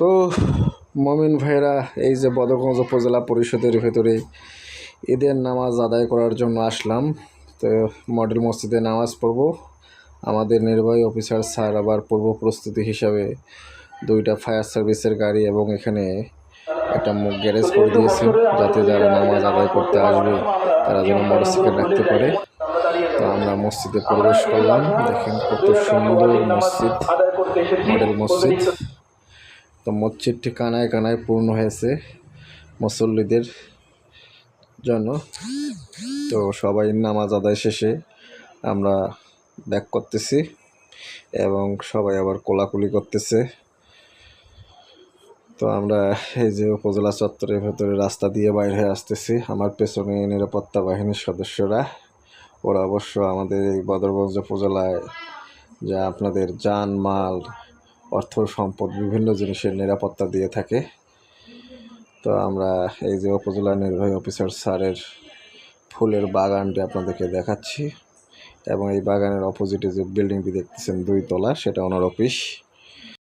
তো মমিন ভাইরা এই যে বদরগঞ্জ উপজেলা পরিষদের ভেতরে ঈদের নামাজ আদায় করার জন্য আসলাম। তো মডেল মসজিদে নামাজ পড়ব। আমাদের নির্বাহী অফিসার স্যার আবার পূর্ব প্রস্তুতি হিসাবে দুইটা ফায়ার সার্ভিসের গাড়ি এবং এখানে একটা গ্যারেজ করে দিয়েছেন, যাতে যারা নামাজ আদায় করতে আসবে, তারা যেন মোটরসাইকেল রাখতে পারে। তো আমরা মসজিদে প্রবেশ করলাম। দেখেন কত সুন্দর মসজিদ, মডেল মসজিদ। তো মসজিদটি কানায় কানায় পূর্ণ হয়েছে মুসল্লিদের জন্য। তো সবাই নামাজ আদায় শেষে আমরা ব্যাক করতেছি এবং সবাই আবার কোলাকুলি করতেছে। তো আমরা এই যে উপজেলা চত্বরের ভেতরে রাস্তা দিয়ে বাইরে হয়ে আসতেছি। আমার পেছনে নিরাপত্তা বাহিনীর সদস্যরা। ওরা অবশ্য আমাদের এই বদরগঞ্জ উপজেলায় যা আপনাদের যান মাল অর্থ, সম্পদ, বিভিন্ন জিনিসের নিরাপত্তা দিয়ে থাকে। তো আমরা এই যে উপজেলা নির্বাহী অফিসার স্যারের ফুলের বাগানটি আপনাদেরকে দেখাচ্ছি। এবং এই বাগানের অপোজিটে যে বিল্ডিংটি দেখতেছেন, দুই তলা, সেটা ওনার অফিস